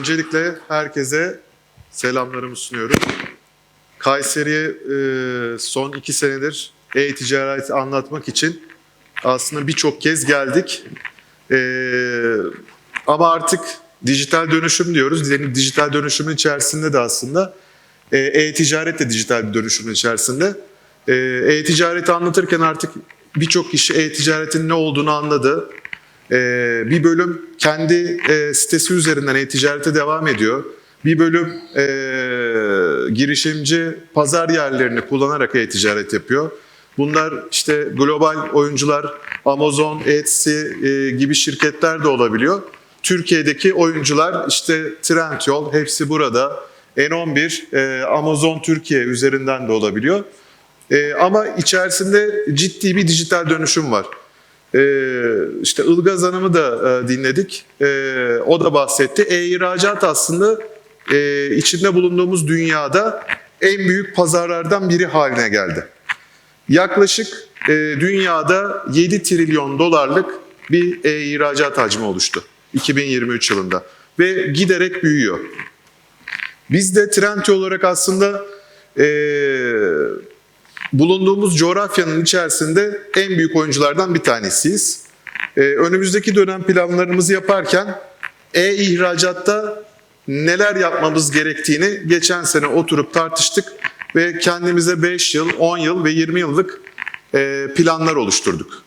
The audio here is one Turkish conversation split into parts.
Öncelikle herkese selamlarımı sunuyorum. Kayseri'ye son iki senedir e-ticareti anlatmak için aslında birçok kez geldik. E, ama artık dijital dönüşüm diyoruz. Dijital dönüşümün içerisinde de aslında e, e-ticaret de dijital bir dönüşümün içerisinde. E, E-ticareti anlatırken artık birçok kişi e-ticaretin ne olduğunu anladı. Ee, bir bölüm kendi e, sitesi üzerinden e-ticarete devam ediyor. Bir bölüm e, girişimci pazar yerlerini kullanarak e-ticaret yapıyor. Bunlar işte global oyuncular, Amazon, Etsy e, gibi şirketler de olabiliyor. Türkiye'deki oyuncular işte Trendyol hepsi burada. N11, e, Amazon Türkiye üzerinden de olabiliyor. E, ama içerisinde ciddi bir dijital dönüşüm var. Ee, işte Ilgaz Hanım'ı da e, dinledik. Ee, o da bahsetti. E-ihracat aslında e, içinde bulunduğumuz dünyada en büyük pazarlardan biri haline geldi. Yaklaşık e, dünyada 7 trilyon dolarlık bir e-ihracat hacmi oluştu 2023 yılında ve giderek büyüyor. Biz de Trendyol olarak aslında bulunduğumuz coğrafyanın içerisinde en büyük oyunculardan bir tanesiyiz. Ee, önümüzdeki dönem planlarımızı yaparken e-ihracatta neler yapmamız gerektiğini geçen sene oturup tartıştık ve kendimize 5 yıl, 10 yıl ve 20 yıllık e, planlar oluşturduk.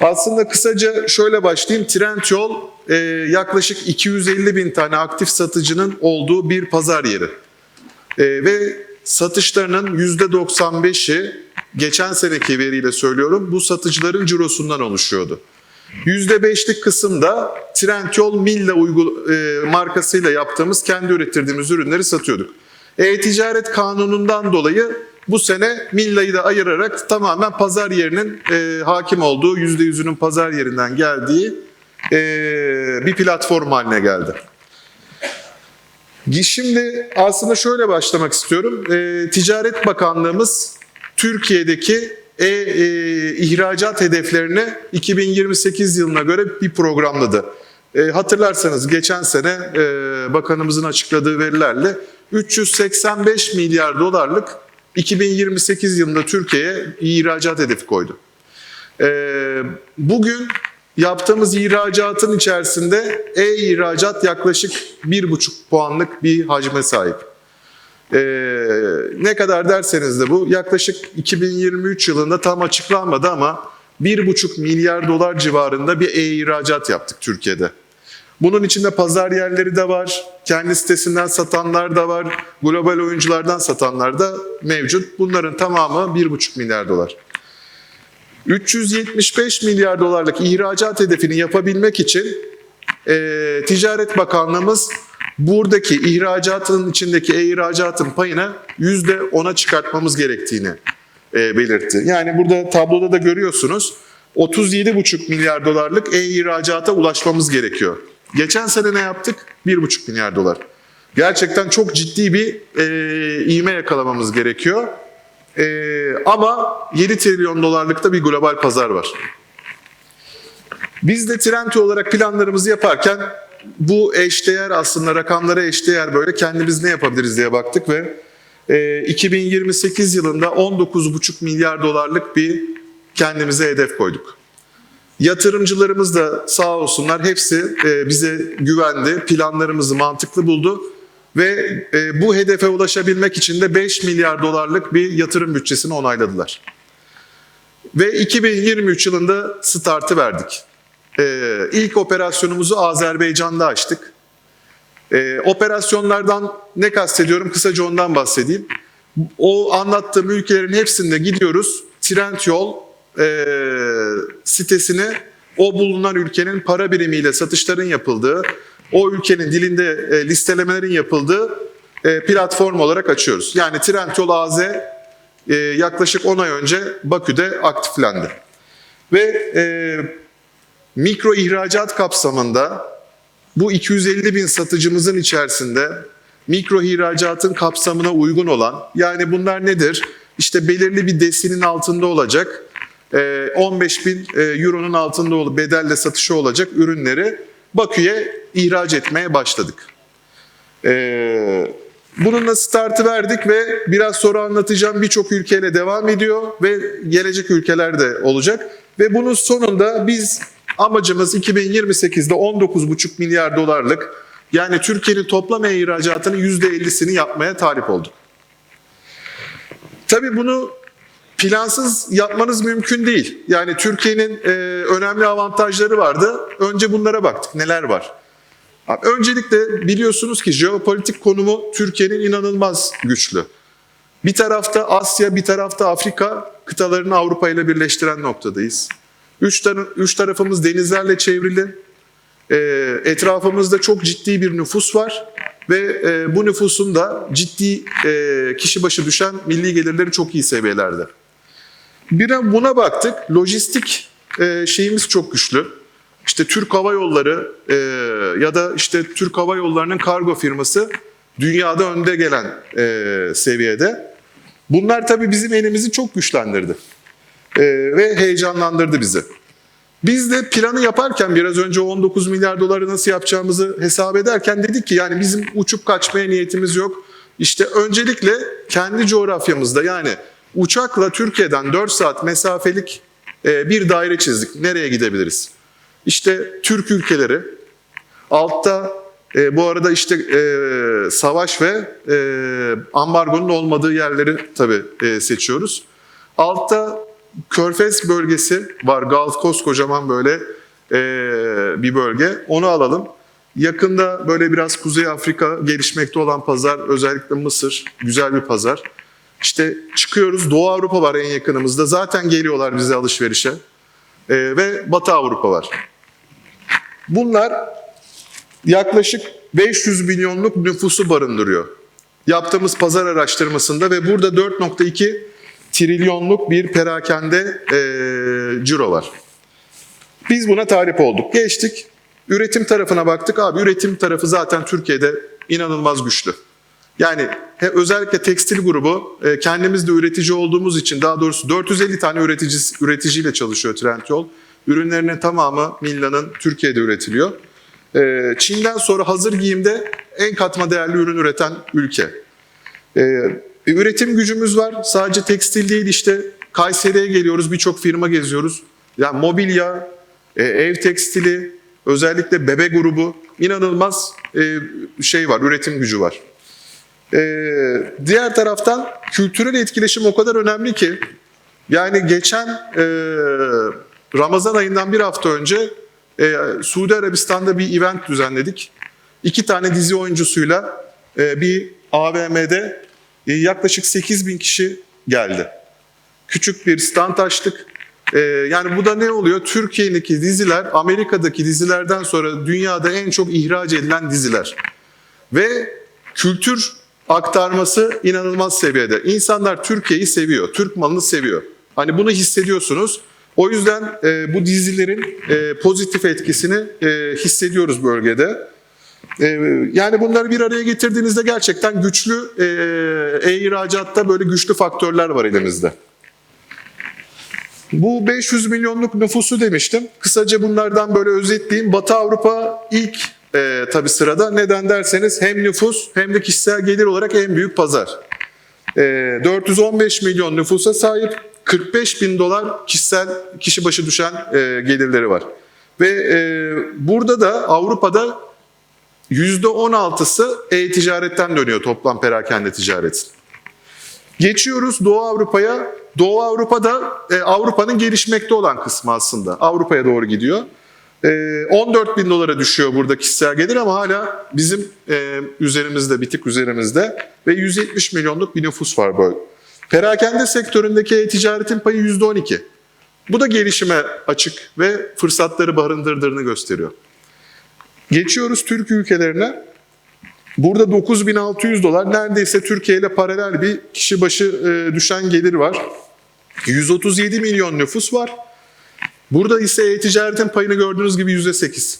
Aslında kısaca şöyle başlayayım. Trendyol e, yaklaşık 250 bin tane aktif satıcının olduğu bir pazar yeri. E, ve satışlarının %95'i geçen seneki veriyle söylüyorum bu satıcıların cirosundan oluşuyordu. %5'lik kısımda Trendyol Milla uygul e, markasıyla yaptığımız kendi ürettirdiğimiz ürünleri satıyorduk. E-ticaret kanunundan dolayı bu sene Milla'yı da ayırarak tamamen pazar yerinin e, hakim olduğu, %100'ünün pazar yerinden geldiği e, bir platform haline geldi. Şimdi aslında şöyle başlamak istiyorum. E, Ticaret Bakanlığımız Türkiye'deki e, e, ihracat hedeflerini 2028 yılına göre bir programladı. E, hatırlarsanız geçen sene e, bakanımızın açıkladığı verilerle 385 milyar dolarlık 2028 yılında Türkiye'ye ihracat hedefi koydu. E, bugün Yaptığımız ihracatın içerisinde e-ihracat yaklaşık 1,5 puanlık bir hacme sahip. Ee, ne kadar derseniz de bu yaklaşık 2023 yılında tam açıklanmadı ama 1,5 milyar dolar civarında bir e-ihracat yaptık Türkiye'de. Bunun içinde pazar yerleri de var, kendi sitesinden satanlar da var, global oyunculardan satanlar da mevcut. Bunların tamamı 1,5 milyar dolar. 375 milyar dolarlık ihracat hedefini yapabilmek için e, Ticaret Bakanlığımız buradaki ihracatın içindeki e-ihracatın payını %10'a çıkartmamız gerektiğini e, belirtti. Yani burada tabloda da görüyorsunuz 37,5 milyar dolarlık e-ihracata ulaşmamız gerekiyor. Geçen sene ne yaptık? 1,5 milyar dolar. Gerçekten çok ciddi bir e, ivme yakalamamız gerekiyor. Ee, ama 7 trilyon dolarlıkta bir global pazar var. Biz de Trento olarak planlarımızı yaparken bu eşdeğer aslında rakamlara eşdeğer böyle kendimiz ne yapabiliriz diye baktık ve e, 2028 yılında 19,5 milyar dolarlık bir kendimize hedef koyduk. Yatırımcılarımız da sağ olsunlar hepsi e, bize güvendi, planlarımızı mantıklı buldu ve e, bu hedefe ulaşabilmek için de 5 milyar dolarlık bir yatırım bütçesini onayladılar. Ve 2023 yılında startı verdik. E, ilk operasyonumuzu Azerbaycan'da açtık. E, operasyonlardan ne kastediyorum? Kısaca ondan bahsedeyim. O anlattığım ülkelerin hepsinde gidiyoruz. Trendyol e, sitesine o bulunan ülkenin para birimiyle satışların yapıldığı, o ülkenin dilinde e, listelemelerin yapıldığı e, platform olarak açıyoruz. Yani Trendyol AZ e, yaklaşık 10 ay önce Bakü'de aktiflendi. Ve e, mikro ihracat kapsamında bu 250 bin satıcımızın içerisinde mikro ihracatın kapsamına uygun olan, yani bunlar nedir? İşte belirli bir desinin altında olacak, 15 bin euronun altında olup bedelle satışı olacak ürünleri Bakü'ye ihraç etmeye başladık. Ee, bununla startı verdik ve biraz sonra anlatacağım birçok ülkeyle devam ediyor ve gelecek ülkeler de olacak. Ve bunun sonunda biz amacımız 2028'de 19,5 milyar dolarlık yani Türkiye'nin toplam ihracatının %50'sini yapmaya talip olduk. Tabii bunu plansız yapmanız mümkün değil. Yani Türkiye'nin e, önemli avantajları vardı. Önce bunlara baktık. Neler var? Abi, öncelikle biliyorsunuz ki jeopolitik konumu Türkiye'nin inanılmaz güçlü. Bir tarafta Asya, bir tarafta Afrika kıtalarını Avrupa ile birleştiren noktadayız. Üç, tar- üç tarafımız denizlerle çevrili. E, etrafımızda çok ciddi bir nüfus var ve e, bu nüfusun da ciddi e, kişi başı düşen milli gelirleri çok iyi seviyelerde. Bir de buna baktık. Lojistik e, şeyimiz çok güçlü. İşte Türk Hava Yolları e, ya da işte Türk Hava Yolları'nın kargo firması dünyada önde gelen e, seviyede. Bunlar tabii bizim elimizi çok güçlendirdi ve heyecanlandırdı bizi. Biz de planı yaparken biraz önce o 19 milyar doları nasıl yapacağımızı hesap ederken dedik ki yani bizim uçup kaçmaya niyetimiz yok. İşte öncelikle kendi coğrafyamızda yani uçakla Türkiye'den 4 saat mesafelik e, bir daire çizdik. Nereye gidebiliriz? İşte Türk ülkeleri, altta e, bu arada işte e, savaş ve e, ambargonun olmadığı yerleri tabii seçiyoruz. Altta Körfez bölgesi var. Gulf Coast kocaman böyle bir bölge. Onu alalım. Yakında böyle biraz Kuzey Afrika gelişmekte olan pazar, özellikle Mısır, güzel bir pazar. İşte çıkıyoruz, Doğu Avrupa var en yakınımızda. Zaten geliyorlar bize alışverişe. E, ve Batı Avrupa var. Bunlar yaklaşık 500 milyonluk nüfusu barındırıyor. Yaptığımız pazar araştırmasında ve burada 4.2 trilyonluk bir perakende e, ciro var. Biz buna talip olduk. Geçtik. Üretim tarafına baktık. Abi üretim tarafı zaten Türkiye'de inanılmaz güçlü. Yani özellikle tekstil grubu e, kendimiz de üretici olduğumuz için daha doğrusu 450 tane üretici, üreticiyle çalışıyor Trendyol. Ürünlerinin tamamı Milla'nın Türkiye'de üretiliyor. E, Çin'den sonra hazır giyimde en katma değerli ürün üreten ülke. E, üretim gücümüz var. Sadece tekstil değil işte Kayseri'ye geliyoruz birçok firma geziyoruz. Yani mobilya, ev tekstili, özellikle bebe grubu inanılmaz şey var, üretim gücü var. Ee, diğer taraftan kültürel etkileşim o kadar önemli ki yani geçen e, Ramazan ayından bir hafta önce e, Suudi Arabistan'da bir event düzenledik. İki tane dizi oyuncusuyla e, bir AVM'de e, yaklaşık 8 bin kişi geldi. Küçük bir stand açtık. E, yani bu da ne oluyor? Türkiye'deki diziler Amerika'daki dizilerden sonra dünyada en çok ihraç edilen diziler. Ve kültür aktarması inanılmaz seviyede. İnsanlar Türkiye'yi seviyor, Türk malını seviyor. Hani bunu hissediyorsunuz. O yüzden e, bu dizilerin e, pozitif etkisini e, hissediyoruz bölgede. E, yani bunları bir araya getirdiğinizde gerçekten güçlü e, e-ihracatta böyle güçlü faktörler var elimizde. Bu 500 milyonluk nüfusu demiştim. Kısaca bunlardan böyle özetleyeyim. Batı Avrupa ilk e, tabii sırada. Neden derseniz hem nüfus hem de kişisel gelir olarak en büyük pazar. E, 415 milyon nüfusa sahip 45 bin dolar kişisel kişi başı düşen e, gelirleri var. Ve e, burada da Avrupa'da %16'sı e-ticaretten dönüyor toplam perakende ticaretin. Geçiyoruz Doğu Avrupa'ya. Doğu Avrupa'da e, Avrupa'nın gelişmekte olan kısmı aslında. Avrupa'ya doğru gidiyor. E, 14 bin dolara düşüyor burada kişisel gelir ama hala bizim e, üzerimizde, bir tık üzerimizde ve 170 milyonluk bir nüfus var böyle. Perakende sektöründeki e-ticaretin payı %12. Bu da gelişime açık ve fırsatları barındırdığını gösteriyor. Geçiyoruz Türk ülkelerine. Burada 9600 dolar neredeyse Türkiye ile paralel bir kişi başı e, düşen gelir var. 137 milyon nüfus var. Burada ise e-ticaretin payını gördüğünüz gibi %8.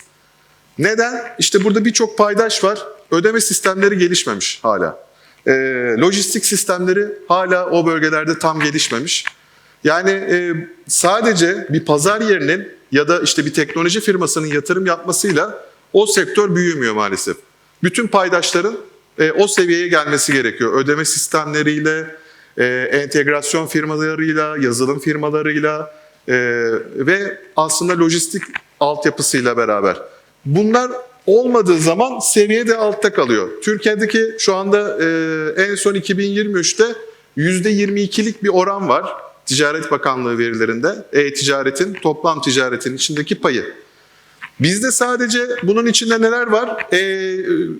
Neden? İşte burada birçok paydaş var. Ödeme sistemleri gelişmemiş hala. E, lojistik sistemleri hala o bölgelerde tam gelişmemiş. Yani e, sadece bir pazar yerinin ya da işte bir teknoloji firmasının yatırım yapmasıyla o sektör büyümüyor maalesef. bütün paydaşların e, o seviyeye gelmesi gerekiyor. Ödeme sistemleriyle, e, entegrasyon firmalarıyla, yazılım firmalarıyla e, ve aslında lojistik altyapısıyla beraber. Bunlar olmadığı zaman seviye de altta kalıyor. Türkiye'deki şu anda e, en son 2023'te %22'lik bir oran var Ticaret Bakanlığı verilerinde. E-ticaretin, toplam ticaretin içindeki payı. Bizde sadece bunun içinde neler var? E,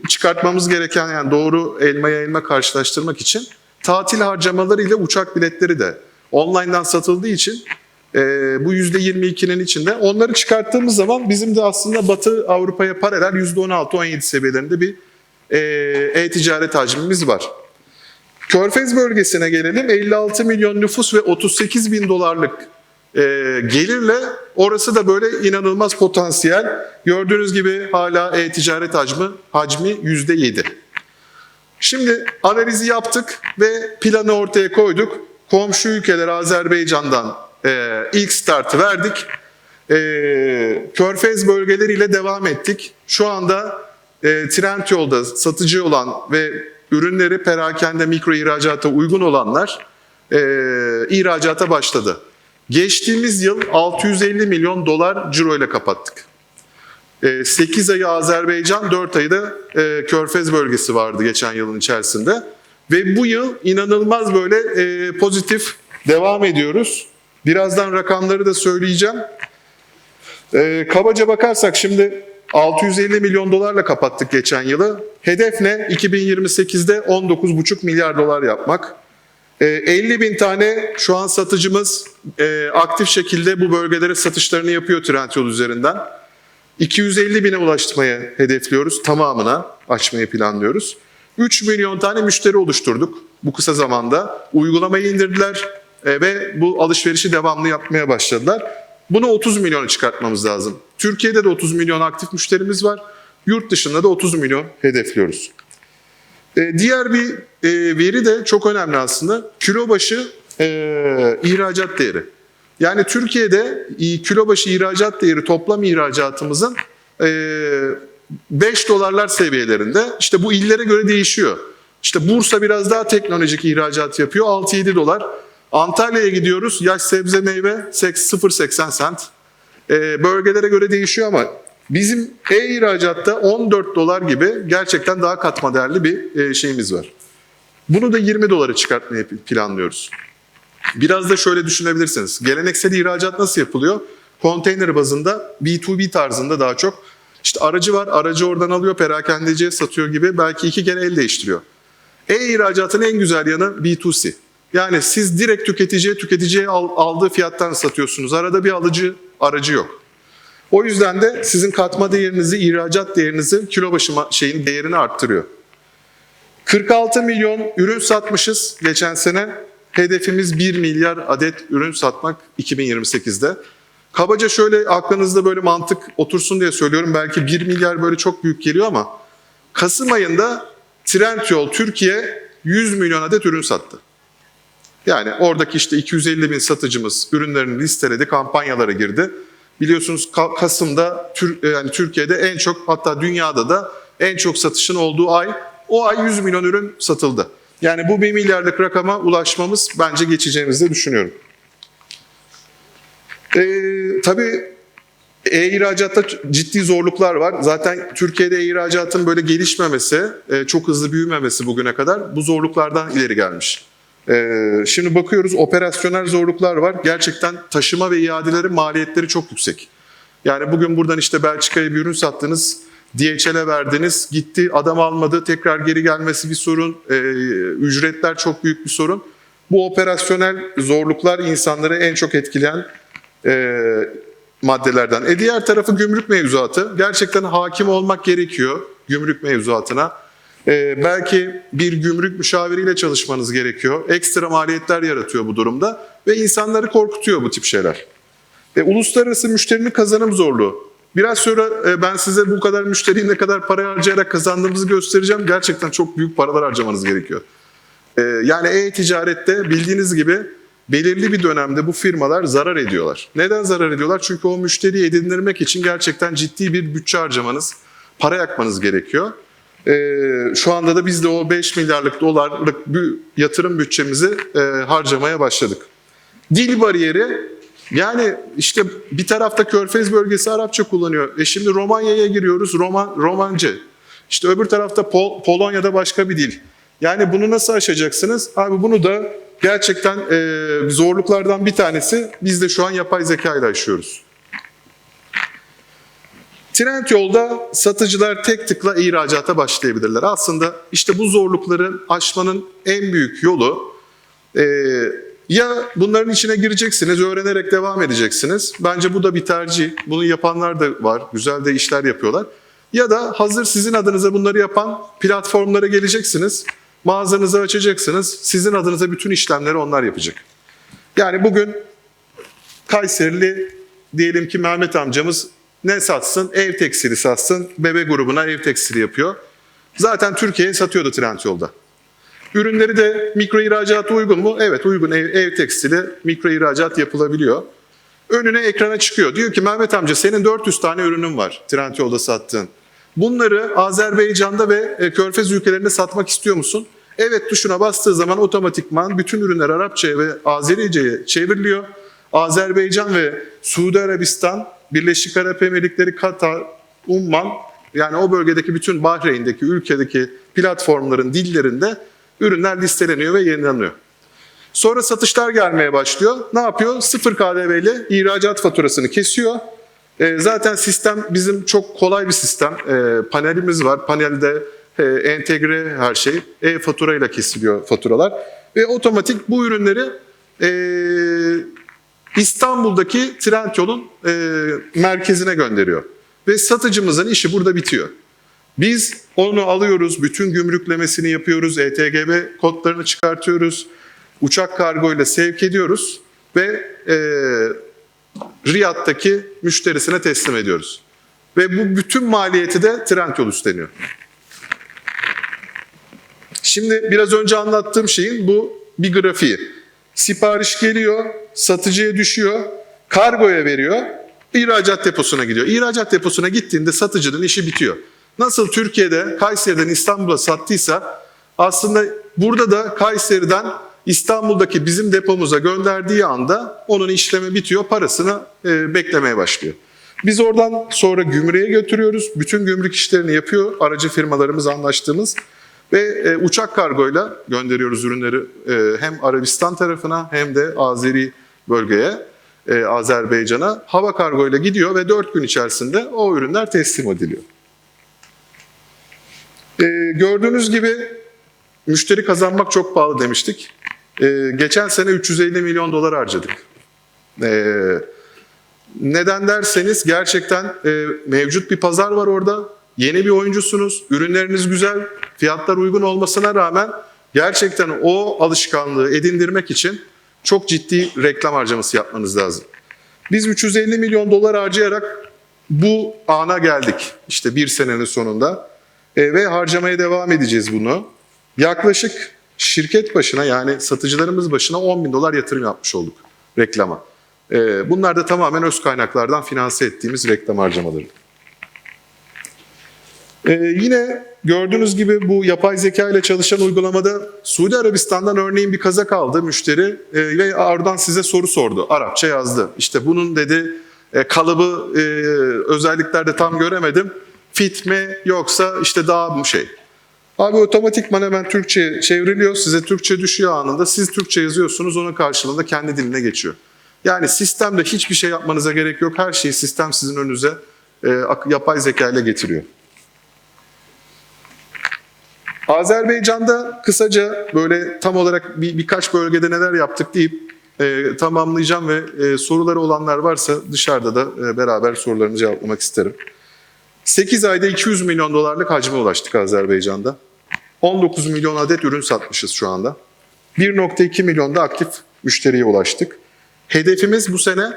çıkartmamız gereken yani doğru elmaya elma karşılaştırmak için tatil harcamaları ile uçak biletleri de online'dan satıldığı için e, bu %22'nin içinde. Onları çıkarttığımız zaman bizim de aslında Batı Avrupa'ya paralel %16-17 seviyelerinde bir e, e-ticaret hacmimiz var. Körfez bölgesine gelelim. 56 milyon nüfus ve 38 bin dolarlık e, gelirle orası da böyle inanılmaz potansiyel. Gördüğünüz gibi hala e-ticaret hacmi, hacmi %7. Şimdi analizi yaptık ve planı ortaya koyduk. Komşu ülkeler Azerbaycan'dan e, ilk startı verdik. E, Körfez bölgeleriyle devam ettik. Şu anda e, Trendyol'da satıcı olan ve ürünleri perakende mikro ihracata uygun olanlar e, ihracata başladı. Geçtiğimiz yıl 650 milyon dolar ciro ile kapattık. 8 ayı Azerbaycan, 4 ayı da e, Körfez bölgesi vardı geçen yılın içerisinde. Ve bu yıl inanılmaz böyle e, pozitif devam ediyoruz. Birazdan rakamları da söyleyeceğim. E, kabaca bakarsak şimdi 650 milyon dolarla kapattık geçen yılı. Hedef ne? 2028'de 19,5 milyar dolar yapmak. E, 50 bin tane şu an satıcımız e, aktif şekilde bu bölgelere satışlarını yapıyor Trendyol üzerinden. 250 bine ulaştırmayı hedefliyoruz. Tamamına açmayı planlıyoruz. 3 milyon tane müşteri oluşturduk bu kısa zamanda. Uygulamayı indirdiler e, ve bu alışverişi devamlı yapmaya başladılar. Bunu 30 milyona çıkartmamız lazım. Türkiye'de de 30 milyon aktif müşterimiz var. Yurt dışında da 30 milyon hedefliyoruz. E, diğer bir e, veri de çok önemli aslında. Kilo başı ihracat değeri. Yani Türkiye'de kilo başı ihracat değeri toplam ihracatımızın 5 dolarlar seviyelerinde. İşte bu illere göre değişiyor. İşte Bursa biraz daha teknolojik ihracat yapıyor 6-7 dolar. Antalya'ya gidiyoruz yaş sebze meyve 0.80 sent. Bölgelere göre değişiyor ama bizim e-ihracatta 14 dolar gibi gerçekten daha katma değerli bir şeyimiz var. Bunu da 20 dolara çıkartmayı planlıyoruz. Biraz da şöyle düşünebilirsiniz. Geleneksel ihracat nasıl yapılıyor? Konteyner bazında B2B tarzında daha çok. İşte aracı var, aracı oradan alıyor, perakendeciye satıyor gibi belki iki kere el değiştiriyor. E-ihracatın en güzel yanı B2C. Yani siz direkt tüketiciye, tüketiciye aldığı fiyattan satıyorsunuz. Arada bir alıcı, aracı yok. O yüzden de sizin katma değerinizi, ihracat değerinizi, kilo başı şeyin değerini arttırıyor. 46 milyon ürün satmışız geçen sene. Hedefimiz 1 milyar adet ürün satmak 2028'de. Kabaca şöyle aklınızda böyle mantık otursun diye söylüyorum. Belki 1 milyar böyle çok büyük geliyor ama Kasım ayında Trendyol Türkiye 100 milyon adet ürün sattı. Yani oradaki işte 250 bin satıcımız ürünlerini listeledi, kampanyalara girdi. Biliyorsunuz Kasım'da yani Türkiye'de en çok hatta dünyada da en çok satışın olduğu ay. O ay 100 milyon ürün satıldı. Yani bu 1 milyarlık rakama ulaşmamız bence geçeceğimizi düşünüyorum. Ee, tabii e-ihracatta ciddi zorluklar var. Zaten Türkiye'de e-ihracatın böyle gelişmemesi, e, çok hızlı büyümemesi bugüne kadar bu zorluklardan ileri gelmiş. Ee, şimdi bakıyoruz operasyonel zorluklar var. Gerçekten taşıma ve iadelerin maliyetleri çok yüksek. Yani bugün buradan işte Belçika'ya bir ürün sattınız, DHL'e verdiniz, gitti adam almadı, tekrar geri gelmesi bir sorun, e, ücretler çok büyük bir sorun. Bu operasyonel zorluklar insanları en çok etkileyen e, maddelerden. E diğer tarafı gümrük mevzuatı. Gerçekten hakim olmak gerekiyor gümrük mevzuatına. E, belki bir gümrük müşaviriyle çalışmanız gerekiyor. Ekstra maliyetler yaratıyor bu durumda ve insanları korkutuyor bu tip şeyler. E, uluslararası müşterinin kazanım zorluğu. Biraz sonra e, ben size bu kadar müşteriyi ne kadar para harcayarak kazandığımızı göstereceğim. Gerçekten çok büyük paralar harcamanız gerekiyor. E, yani e-ticarette bildiğiniz gibi belirli bir dönemde bu firmalar zarar ediyorlar. Neden zarar ediyorlar? Çünkü o müşteriyi edindirmek için gerçekten ciddi bir bütçe harcamanız, para yakmanız gerekiyor. Ee, şu anda da biz de o 5 milyarlık dolarlık bir yatırım bütçemizi e, harcamaya başladık. Dil bariyeri yani işte bir tarafta Körfez bölgesi Arapça kullanıyor. E şimdi Romanya'ya giriyoruz Roman Romancı. İşte öbür tarafta Pol- Polonya'da başka bir dil. Yani bunu nasıl aşacaksınız? Abi bunu da gerçekten e, zorluklardan bir tanesi biz de şu an yapay zeka ile aşıyoruz. Trendyol'da satıcılar tek tıkla ihracata başlayabilirler. Aslında işte bu zorlukları aşmanın en büyük yolu e, ya bunların içine gireceksiniz, öğrenerek devam edeceksiniz. Bence bu da bir tercih. Bunu yapanlar da var, güzel de işler yapıyorlar. Ya da hazır sizin adınıza bunları yapan platformlara geleceksiniz, mağazanızı açacaksınız, sizin adınıza bütün işlemleri onlar yapacak. Yani bugün Kayserili diyelim ki Mehmet amcamız ne satsın? Ev tekstili satsın. Bebe grubuna ev tekstili yapıyor. Zaten Türkiye'ye satıyordu Trendyol'da. Ürünleri de mikro ihracata uygun mu? Evet uygun. Ev, ev tekstili mikro ihracat yapılabiliyor. Önüne ekrana çıkıyor. Diyor ki Mehmet amca senin 400 tane ürünün var Trendyol'da sattığın. Bunları Azerbaycan'da ve e, Körfez ülkelerinde satmak istiyor musun? Evet tuşuna bastığı zaman otomatikman bütün ürünler Arapçaya ve Azerice'ye çevriliyor. Azerbaycan ve Suudi Arabistan, Birleşik Arap Emirlikleri, Katar, Umman yani o bölgedeki bütün Bahreyn'deki ülkedeki platformların dillerinde ürünler listeleniyor ve yayınlanıyor. Sonra satışlar gelmeye başlıyor. Ne yapıyor? Sıfır KDV ile ihracat faturasını kesiyor. E, zaten sistem bizim çok kolay bir sistem. E, panelimiz var. Panelde e, entegre her şey. E-faturayla kesiliyor faturalar. Ve otomatik bu ürünleri e, İstanbul'daki Trendyol'un e, merkezine gönderiyor. Ve satıcımızın işi burada bitiyor. Biz onu alıyoruz, bütün gümrüklemesini yapıyoruz, ETGB kodlarını çıkartıyoruz, uçak kargoyla sevk ediyoruz ve e, Riyad'daki müşterisine teslim ediyoruz. Ve bu bütün maliyeti de Trendyol üstleniyor. Şimdi biraz önce anlattığım şeyin bu bir grafiği. Sipariş geliyor, satıcıya düşüyor, kargoya veriyor, ihracat deposuna gidiyor. İhracat deposuna gittiğinde satıcının işi bitiyor. Nasıl Türkiye'de Kayseri'den İstanbul'a sattıysa aslında burada da Kayseri'den İstanbul'daki bizim depomuza gönderdiği anda onun işlemi bitiyor, parasını e, beklemeye başlıyor. Biz oradan sonra gümrüğe götürüyoruz. Bütün gümrük işlerini yapıyor aracı firmalarımız anlaştığımız. Ve e, uçak kargoyla gönderiyoruz ürünleri e, hem Arabistan tarafına hem de Azeri bölgeye, e, Azerbaycan'a. Hava kargoyla gidiyor ve 4 gün içerisinde o ürünler teslim ediliyor. E, gördüğünüz gibi müşteri kazanmak çok pahalı demiştik. E, geçen sene 350 milyon dolar harcadık. E, neden derseniz gerçekten e, mevcut bir pazar var orada. Yeni bir oyuncusunuz, ürünleriniz güzel, fiyatlar uygun olmasına rağmen gerçekten o alışkanlığı edindirmek için çok ciddi reklam harcaması yapmanız lazım. Biz 350 milyon dolar harcayarak bu ana geldik işte bir senenin sonunda E, ve harcamaya devam edeceğiz bunu. Yaklaşık şirket başına yani satıcılarımız başına 10 bin dolar yatırım yapmış olduk reklama. E, bunlar da tamamen öz kaynaklardan finanse ettiğimiz reklam harcamaları. Ee, yine gördüğünüz gibi bu yapay zeka ile çalışan uygulamada Suudi Arabistan'dan örneğin bir kazak aldı müşteri e, ve oradan size soru sordu. Arapça yazdı. İşte bunun dedi e, kalıbı e, özelliklerde tam göremedim. Fit mi yoksa işte daha mı şey. Abi otomatikman hemen Türkçe çevriliyor. Size Türkçe düşüyor anında. Siz Türkçe yazıyorsunuz. Onun karşılığında kendi diline geçiyor. Yani sistemde hiçbir şey yapmanıza gerek yok. Her şeyi sistem sizin önünüze e, yapay zeka ile getiriyor. Azerbaycan'da kısaca böyle tam olarak bir, birkaç bölgede neler yaptık deyip e, tamamlayacağım ve e, soruları olanlar varsa dışarıda da e, beraber sorularını cevaplamak isterim. 8 ayda 200 milyon dolarlık hacme ulaştık Azerbaycan'da. 19 milyon adet ürün satmışız şu anda. 1.2 milyon da aktif müşteriye ulaştık. Hedefimiz bu sene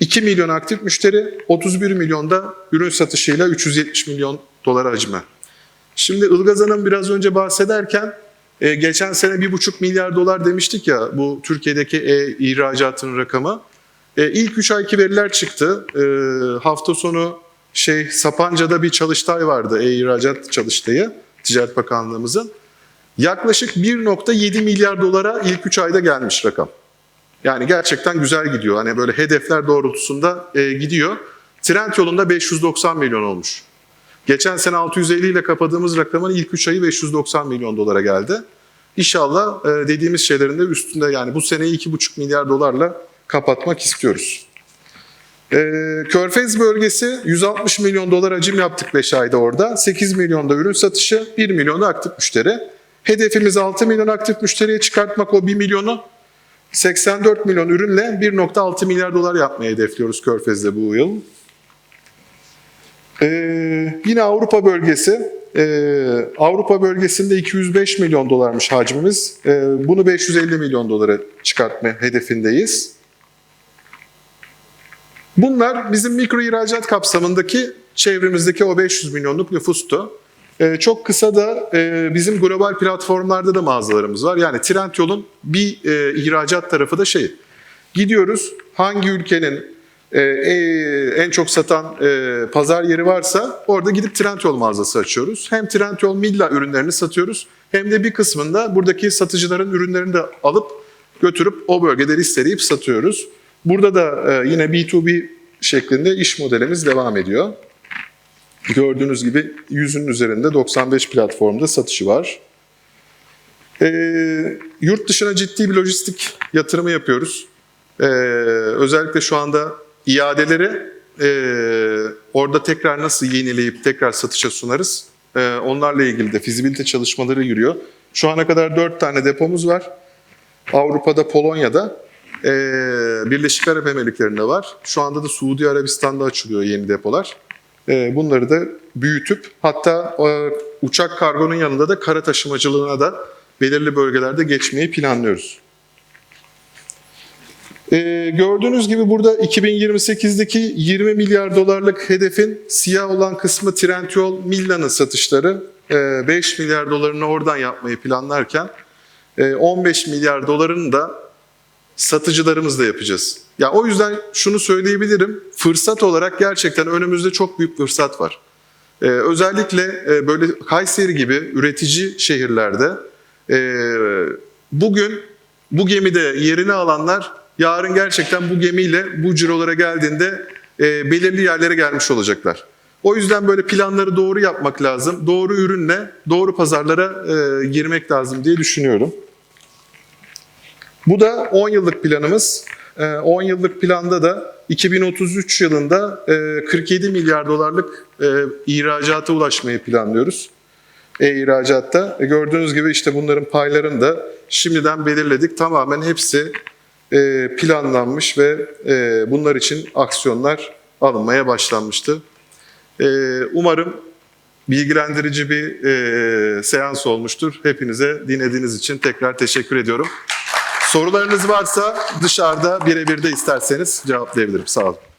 2 milyon aktif müşteri, 31 milyonda ürün satışıyla 370 milyon dolar hacme. Şimdi Ilgaz Hanım biraz önce bahsederken e, geçen sene 1,5 milyar dolar demiştik ya bu Türkiye'deki e, ihracatın rakamı. E, ilk 3 ayki veriler çıktı. E, hafta sonu şey Sapanca'da bir çalıştay vardı e-ihracat çalıştayı. Ticaret Bakanlığımızın. Yaklaşık 1.7 milyar dolara ilk 3 ayda gelmiş rakam. Yani gerçekten güzel gidiyor. Hani böyle hedefler doğrultusunda e, gidiyor. Trend yolunda 590 milyon olmuş. Geçen sene 650 ile kapadığımız rakamın ilk 3 ayı 590 milyon dolara geldi. İnşallah e, dediğimiz şeylerin de üstünde yani bu seneyi 2,5 milyar dolarla kapatmak istiyoruz. E, Körfez bölgesi 160 milyon dolar hacim yaptık 5 ayda orada. 8 milyonda ürün satışı, 1 milyonda aktif müşteri. Hedefimiz 6 milyon aktif müşteriye çıkartmak o 1 milyonu. 84 milyon ürünle 1.6 milyar dolar yapmayı hedefliyoruz Körfez'de bu yıl. Ee, yine Avrupa bölgesi. Ee, Avrupa bölgesinde 205 milyon dolarmış hacmimiz. Ee, bunu 550 milyon dolara çıkartma hedefindeyiz. Bunlar bizim mikro ihracat kapsamındaki çevremizdeki o 500 milyonluk nüfustu. Ee, çok kısa da e, bizim global platformlarda da mağazalarımız var. Yani Trendyol'un bir e, ihracat tarafı da şey. Gidiyoruz hangi ülkenin e, e, en çok satan e, pazar yeri varsa orada gidip Trendyol mağazası açıyoruz. Hem Trendyol Milla ürünlerini satıyoruz hem de bir kısmında buradaki satıcıların ürünlerini de alıp götürüp o bölgede listeleyip satıyoruz. Burada da e, yine B2B şeklinde iş modelimiz devam ediyor. Gördüğünüz gibi yüzün üzerinde 95 platformda satışı var. Ee, yurt dışına ciddi bir lojistik yatırımı yapıyoruz. Ee, özellikle şu anda iadeleri e, orada tekrar nasıl yenileyip tekrar satışa sunarız. Ee, onlarla ilgili de fizibilite çalışmaları yürüyor. Şu ana kadar 4 tane depomuz var. Avrupa'da, Polonya'da, ee, Birleşik Arap Emirlikleri'nde var. Şu anda da Suudi Arabistan'da açılıyor yeni depolar. Ee, bunları da büyütüp hatta e, uçak kargonun yanında da kara taşımacılığına da belirli bölgelerde geçmeyi planlıyoruz. Ee, gördüğünüz gibi burada 2028'deki 20 milyar dolarlık hedefin siyah olan kısmı Trendyol Milla'nın satışları. Ee, 5 milyar dolarını oradan yapmayı planlarken e, 15 milyar dolarını da satıcılarımızla yapacağız. Ya o yüzden şunu söyleyebilirim. Fırsat olarak gerçekten önümüzde çok büyük fırsat var. Ee, özellikle e, böyle Kayseri gibi üretici şehirlerde e, bugün bu gemide yerini alanlar yarın gerçekten bu gemiyle bu cirolara geldiğinde e, belirli yerlere gelmiş olacaklar. O yüzden böyle planları doğru yapmak lazım. Doğru ürünle doğru pazarlara e, girmek lazım diye düşünüyorum. Bu da 10 yıllık planımız. Ee, 10 yıllık planda da 2033 yılında e, 47 milyar dolarlık e, ihracata ulaşmayı planlıyoruz. E-ihracatta. E, gördüğünüz gibi işte bunların paylarını da şimdiden belirledik. Tamamen hepsi e, planlanmış ve e, bunlar için aksiyonlar alınmaya başlanmıştı. E, umarım bilgilendirici bir e, seans olmuştur. Hepinize dinlediğiniz için tekrar teşekkür ediyorum. Sorularınız varsa dışarıda birebir de isterseniz cevaplayabilirim. Sağ olun.